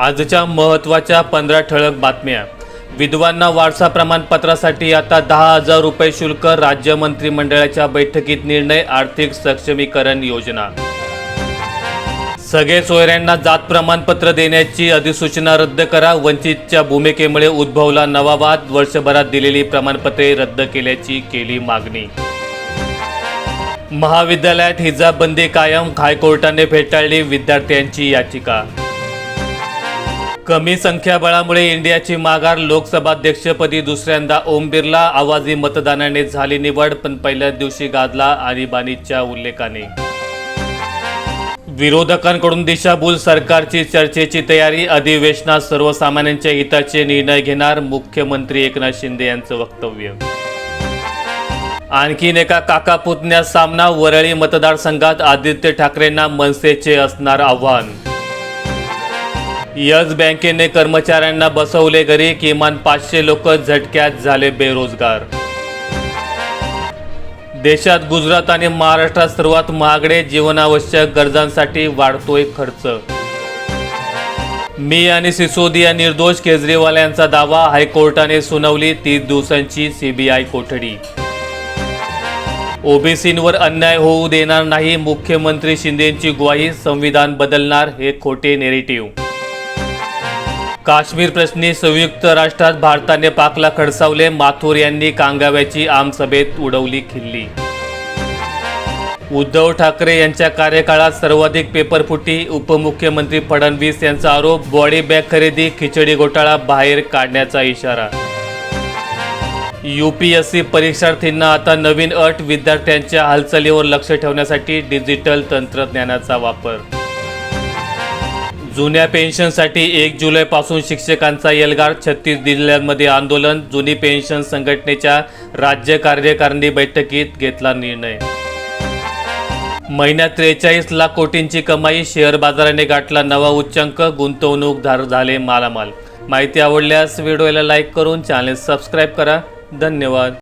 आजच्या महत्त्वाच्या पंधरा ठळक बातम्या. विधवांना वारसा प्रमाणपत्रासाठी आता दहा हजार रुपये शुल्क राज्य मंत्रिमंडळाच्या बैठकीत निर्णय आर्थिक सक्षमीकरण योजना. सगळे सोयऱ्यांना जात प्रमाणपत्र देण्याची अधिसूचना रद्द करा. वंचितच्या भूमिकेमुळे उद्भवला नवा वाद. वर्षभरात दिलेली प्रमाणपत्रे रद्द केल्याची केली मागणी. महाविद्यालयात हिजाब बंदी कायम. हायकोर्टाने फेटाळली विद्यार्थ्यांची याचिका. कमी संख्याबळामुळे इंडियाची माघार लोकसभाध्यक्षपदी दुसऱ्यांदा ओम बिर्ला. आवाजी मतदानाने झाली निवड पण पहिल्याच दिवशी गाजला आणीबाणीच्या उल्लेखाने. विरोधकांकडून दिशाभूल सरकारची चर्चेची तयारी अधिवेशनात सर्वसामान्यांच्या हिताचे निर्णय घेणार मुख्यमंत्री एकनाथ शिंदे यांचं वक्तव्य. आणखीन एका काका पुतण्या सामना वरळी मतदारसंघात आदित्य ठाकरेंना मनसेचे असणार आव्हान. यस बँकेने कर्मचाऱ्यांना बसवले घरी किमान पाचशे लोक झटक्यात झाले बेरोजगार. देशात गुजरात आणि महाराष्ट्रात सर्वात महागडे जीवनावश्यक गरजांसाठी वाढतोय खर्च. मी आणि सिसोदिया निर्दोष केजरीवाल यांचा दावा हायकोर्टाने सुनावली तीस दिवसांची सीबीआय कोठडी. ओबीसींवर अन्याय होऊ देणार नाही मुख्यमंत्री शिंदेंची ग्वाही संविधान बदलणार हे खोटे नेरेटिव्ह काश्मीर प्रश्नी संयुक्त राष्ट्रात भारताने पाकला खडसावले. माथुर यांनी कांगाव्याची आमसभेत उडवली खिल्ली. उद्धव ठाकरे यांच्या कार्यकाळात सर्वाधिक पेपरफुटी उपमुख्यमंत्री फडणवीस यांचा आरोप बॉडी बॅग खरेदी खिचडी घोटाळा बाहेर काढण्याचा इशारा. यूपीएससी परीक्षार्थींना आता नवीन अट विद्यार्थ्यांच्या हालचालीवर लक्ष ठेवण्यासाठी डिजिटल तंत्रज्ञानाचा वापर. जुन्या पेन्शनसाठी एक जुलैपासून शिक्षकांचा एल्गार छत्तीस जिल्ह्यांमध्ये आंदोलन. जुनी पेन्शन संघटनेच्या राज्य कार्यकारिणी बैठकीत घेतला निर्णय. महिन्यात त्रेचाळीस लाख कोटींची कमाई. शेअर बाजाराने गाठला नवा उच्चांक. गुंतवणूकदार झाले मालामाल. माहिती आवडल्यास व्हिडिओला लाईक करून चॅनल सबस्क्राईब करा. धन्यवाद.